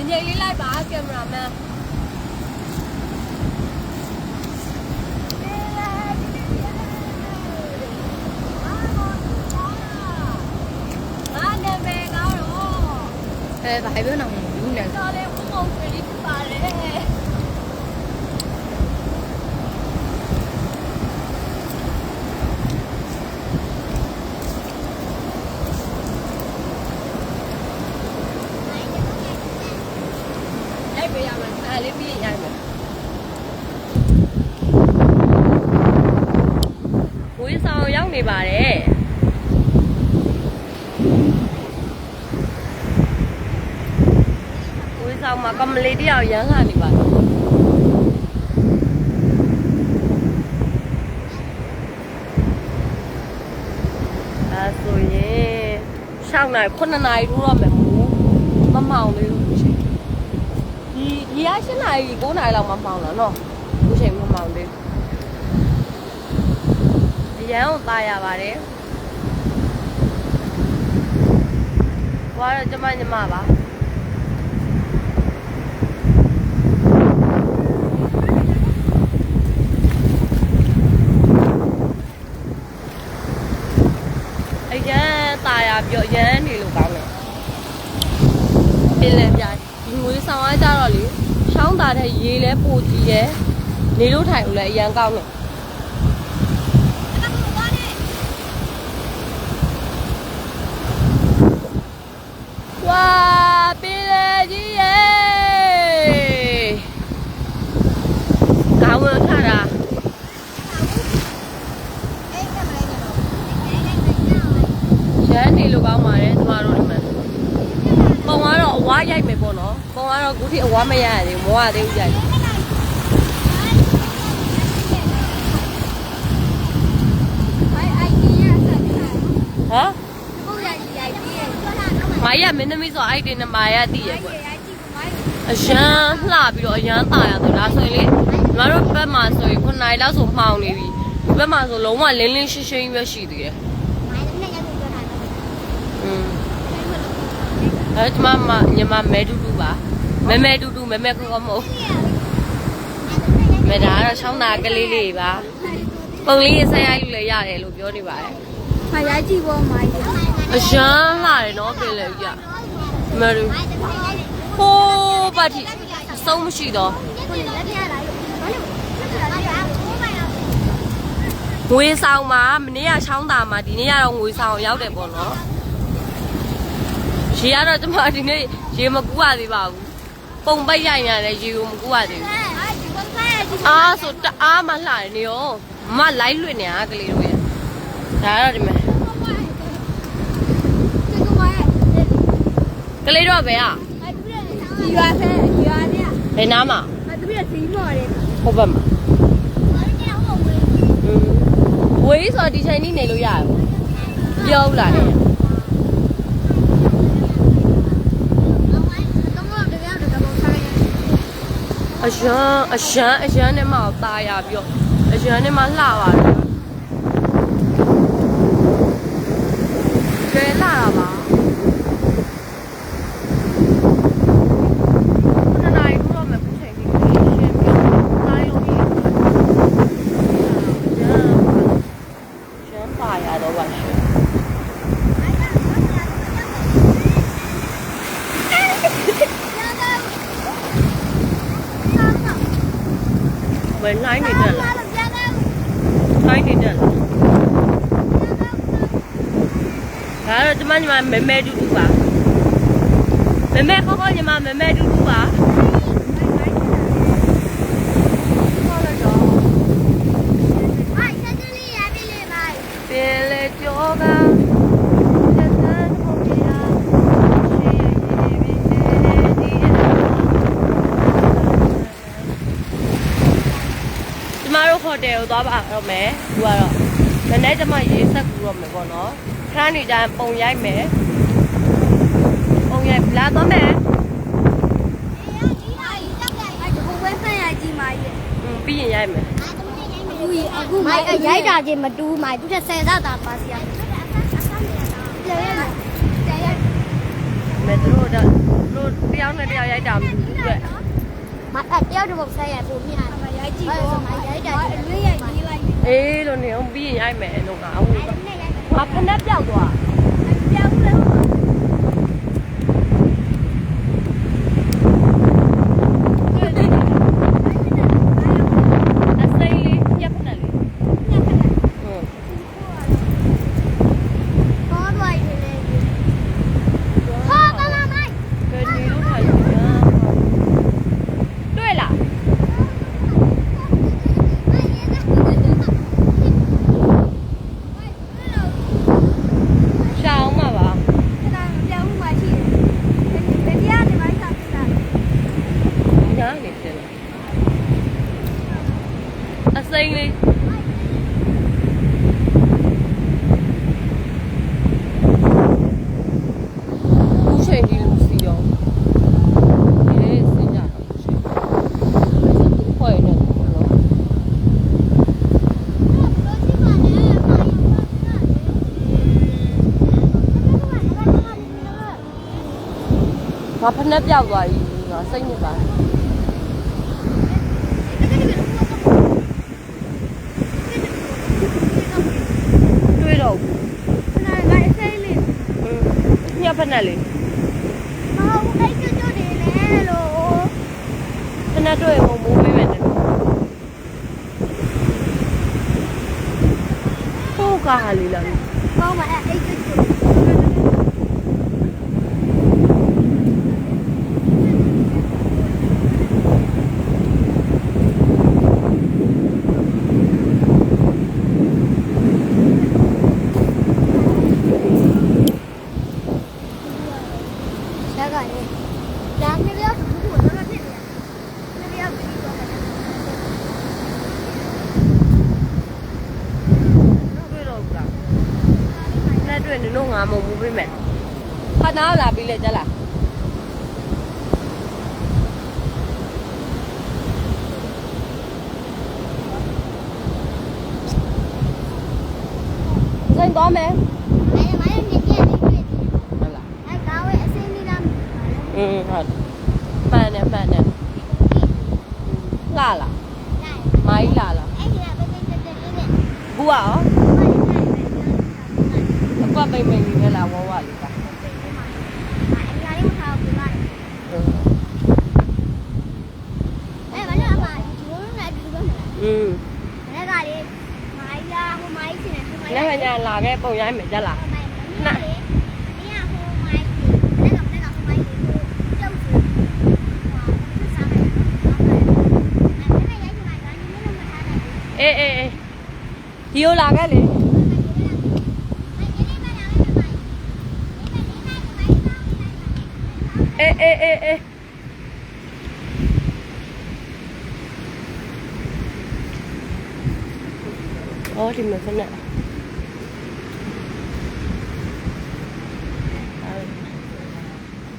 ငငယ်လေးလိုက်ပါကင်မရာမန်အားနာမည်ကောင်းတော့အဲဘာပြောနေမှာဘူးနဲ့တော်တယ်ဘုံဘုံကလေးဖြစ်ပါတယ် ရိုက်ပေးရမယ်အားလေးပြီးရင်ရိုက်မယ်ဝေးဆောင် ရောက်နေပါတယ်ဝေးဆောင်မှာကမလေးတယောက်ရမ်းလာနေပါတယ်အဲဆိုရင်6နိုင်9နိုင်ထိုးတော့မယ်မူမမောင်လေးလို့ရှိရင်ဒီဒီက8နာရီ9နာရီလောက်မှမှောင်လာနော်အခုချိန်မှမှောင်သေးအ ရန်ကိုตายရပါတယ်ဟွာတော့ကျမညီမပါအရန်ตายရပြောအရန်နေလို့ကောင်းတယ် ပင်လယ်ပြဒီငွေဆောင်အားကြတော့လေရှောင်းတာတဲ့ရေလဲပိုကြီးတယ်နေလို့ထိုင်လို့လည်းအရန်ကောင်းတယ် ပေါ့နော်ပုံကတော့အခုထိအဝါမရရသေးဘူးမောရသေးဘူးရိုက်ဟမ်မာရမင်းသမီးဆိုအိုက်တင်နဲ့မာရတည်ရပေါ့အရန်လှပြီးတော့အရန်ตายရတယ်ဒါဆိုရင်လေညီမတို့ဘက်မှာဆိုရင်9နိုင်လောက်ဆိုမှောင်နေပြီဒီဘက်မှာဆိုလုံးဝလင်းလင်းရှင်းရှင်းပဲရှိသေးတယ် အဲကျမမညီမမဲတူတူပါမဲမဲတူတူမဲမဲခေါခေါမဟုတ်မဲဒါကတော့ချောင်းသားကလေးလေးပါပုံလေးဆက်ရိုက်လို့လည်းရတယ်လို့ပြောနေပါတယ်မရကြည့်ပေါ်မှာရအရန်လာတယ်နော်ပြင်လေကြီးကမဲတူဟိုးပါတိအဆုံးမရှိတော့ကိုယ်လက်ထရလာလို့ဘာလို့လက်ထရလာလဲဘိုးမိုင်လာငွေဆောင်မှာမနေ့ကချောင်းသားမှာဒီနေ့ကတော့ငွေဆောင်ရောက်တယ်ပေါ့နော် ရေကတော့ကျမဒီနေ့ရေမကူရသေးပါဘူးပုံပိတ်ရိုင်ရတယ်ရေကိုမကူရသေးဘူးအားဆိုတအားမှလှတယ်နေရောမလိုက်လွင့်နေတာကလေးတို့ရဲ့ဒါကတော့ဒီမှာကလေးတို့ကဘယ်อ่ะရွာဆဲရွာနဲ့ဘယ်နားမှာသူပြစီမော်တယ်ဟုတ်ပါမှာဝေးဆိုဒီချိန်ကြီးနေလို့ရတယ်ပြောလာတယ် အရန်အရန်အရန်နဲ့မှတော့ตายရပြီးတော့အရန်နဲ့မှလှပါတယ် ဘယ်နိုင်နေတယ်လားနိုင်နေတယ်လားဒါတော့ကျမညီမမဲမဲတူတူပါမဲမဲခေါခေါညီမမဲမဲတူတူပါခေါ်လိုက်တော့ အိုက်ဆက်တူလေးရပြီလေမိုင်း ပင်လေကြောကသက်သန်ဖို့ပြာရှိရည်ပြီးဒီကျမတို့ဟိုတယ် ကိုသွားပါတော့မယ်သူကတော့နည်းနည်းကျမရေးဆက်ကူတော့မယ်ပေါ့နော်ခဏနေကြရင်ပုံရိုက်မယ်ပုံရိုက်လာတော့မယ်ဒီဟာကြီးတက်တယ်အဲဒီဘုံဝဲဆိုင်ရကြည့်မိုင်းရဲ့อืมပြီးရင်ရိုက်မယ်အခုအခုမိုင်းရိုက်တာချင်းမတူးမိုင်းသူတဲ့ဆယ်သားတာပါစီရပြန်ရပြန်ရမယ်သူတို့တော့တို့တယောက်နဲ့တယောက်ရိုက်တာမဟုတ်ဘူးတဲ့မအဲ့တယောက်တစ်ပုတ်ဆက်ရပုံမြင်တယ် ရိုက်ကြည့်တော့မရိုက်တာအလွေးရိုက်ကြီးလိုက်အေးလို့နေအောင်ပြီးရင်ရိုက်မယ်လို့ငါဟုတ်အဲ့ဒါနဲ့ရိုက်တယ်ငါဖက်နဲ့ပြောက်သွားပြောင်းလဲ အစိမ်းလေးပြက်ဖက်နဲ့လေးဟုတ် ဘောသွားရင်လည်းဟာမမမိုက် ဘယ်နေလို့ထိုင်နေတာတွေ့လားရှောင်းမှာပါ ပြောင်းမှရှိတယ်။တရားနေမှဆက်ပြတာ ညာနေတယ်အစိမ်းလေးခုချိန်ကြီးလူစီရောဒီစင်ကြတော့ရှိတယ်ခွဲနေတယ်လို့ ငါဖက်နဲ့ပြောက်သွားပြီငါစိတ်ညစ်ပါတွေ့တော့ဘူးညဖက်နဲ့လေဖက်နဲ့တွေ့ရင်မိုးမိုးပေးမယ်တဲ့ဟုတ်ကားလေးလားတွေ့တော့ဘူးလားဖက်နဲ့ မှာမဟုတ်ဘူးပြိမဲ့ခဏလာပြီးလဲကြလားဆိုင်သွားမယ်မဲမဲမြင်ပြည့်နေပြည့်ဟုတ်လားအဲကောင်းဝဲအစင်းလေးလားအင်းဟုတ်ပန်နေပန်နေလာလားမိုင်းလာလားအဲ့ဒီကပဲတက်တက်လေးနဲ့ဘူးอ่ะ ပိမ့်လေးနဲ့လာဝဝလေးပါอืมလက်ခညာလာခဲ့ပုံရိုင်းမယ်ကြလားအေးအေးအေးဒီကိုလာခဲ့လေ အေးအေးအေးအေးအော်ဒီမှာခဏ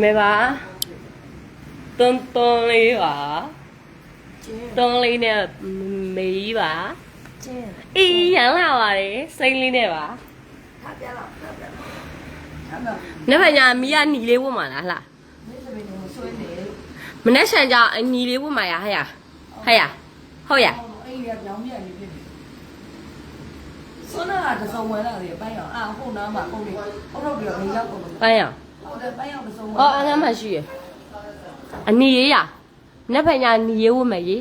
မေပါတွန်းတွန်းလေးပါတွန်းလေးနဲ့မေးပါကျင်းအေးရန်လာပါတယ်စိမ့်လေးနဲ့ပါဟာပြတော့ပြတော့ဟာတော့နေ့ဖက်ညာမီးကညီလေးဝတ်မှာလားဟလားမင်းသမီးတို့ဆွေးနေလို့ မနေ့ဆန်ကြအညီလေးဝတ်မှာရဟဲ့ရဟဲ့ရဟုတ်ရအဲ့ဒီကပြောင်းပြန်နေပြီဆွမ်းနာတစုံဝဲလာတယ်ပိုင်းအောင်အာဟုတ်နားမှာဟုတ်တယ်ဟုတ်တော့တယ်နေရောက်ကုန်တယ်ပန်းရဟုတ်တယ်ပိုင်းအောင်တစုံဝဲအော်အငမ်းမရှိရအညီရေးရနေ့ဖက်ညာညီရေးဝတ်မယ်ရေ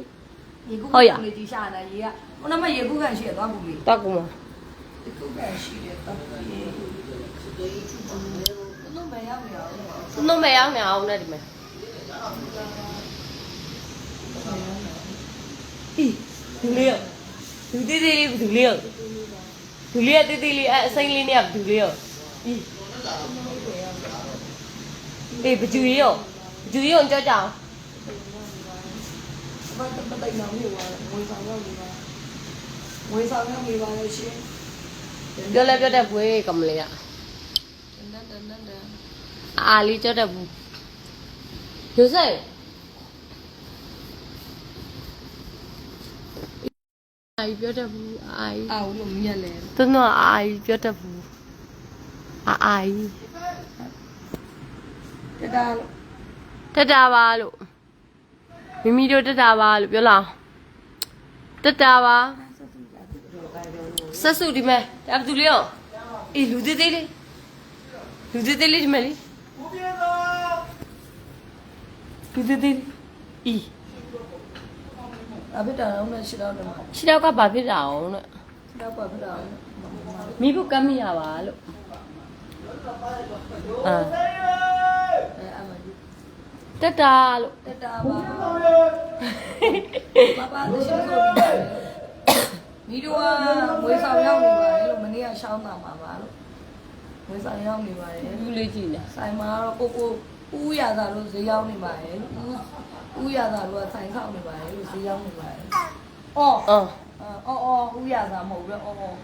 ရေကူလေးကြီးရှာနေရေကဟိုနမရေကူကန်ရှိရသွားကူလေးတော့ကူမရေကူကန်ရှိတယ်တော့ရေလုံးမရောက်ရအောင်နှုတ်မရောက်နေအောင်နဲ့ဒီမဲ့ အေးဒီလေးဒူတီတီလေးဒူလေးဒူလေးတီတီလေးအစိမ့်လေးနဲ့ဒူလေးအေးအေးဘကျူရောဘကျူရောကြောက်ကြောင်ဘာတပတ်တိုင်းအောင်လို့ဝင်ဆောင်ရောက်နေပါဝင်ဆောင်ရောက်နေပါလို့ရှင်ပြောလဲပြောတဲ့ဘွေးကမလေးอ่ะတန်တန်တန်တန်အာလေးကြောတဲ့ဘူး ရိုးစိတ်အာကြီးပြောတဲ့ဘူးအာကြီးအာလို့မြက်လဲသူတို့အာကြီးပြောတဲ့ဘူးအာအာကြီးတဒါလို့တက်တာပါလို့မိမိတို့တက်တာပါလို့ပြောလောက်တက်တာပါဆက်စုဒီမဲ့ဒါဘယ်သူလေးရောအေးလူသေးသေးလေးလူသေးသေးလေးဒီမဲ့လေး လူသေးသေးလေးအီအဘိတာတော့မရှိတော့တယ်မှာခြေတော့ကဘာဖြစ်တာအောင်လို့တော့ပါဘိတာမိဖို့ကမ်းမရပါလို့အာအဲအမကြီးတက်တာလို့တက်တာပါပါပါတရှိဆိုပြီးမိတို့ကငွေဆောင်ရောက်နေပါတယ်လို့မနေ့ကရှောင်းတာမှာပါလို့ငွေဆောင်ရောက်နေပါတယ်လူလေးကြည့်နေဆိုင်မှာတော့ကိုကို ဦးရသာလို့ဈေးရောက်နေပါတယ်ဦးဦးရသာလို့ဆိုင်ဆောင်နေပါတယ်လို့ဈေးရောက်နေပါတယ်အော်အော်အော်အော်ဦးရသာမဟုတ်ဘူးအော်အော်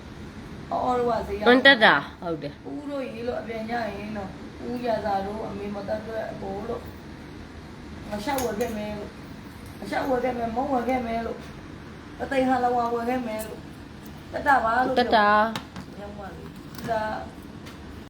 အော်အော်တို့ကဈေးရောက်တွန်းတက်တာဟုတ်တယ်ဦးတို့ရေးလို့အပြန်ညရင်တော့ဦးရသာတို့အမေမတတ်တော့အကိုလို့မရှောက်ဝယ်ခဲ့မယ်လို့မရှောက်ဝယ်ခဲ့မယ်မုံဝယ်ခဲ့မယ်လို့တသိန်းဟာလောဝဝယ်ခဲ့မယ်လို့တတပါလို့တက်တာညောင်းပါလေဒါ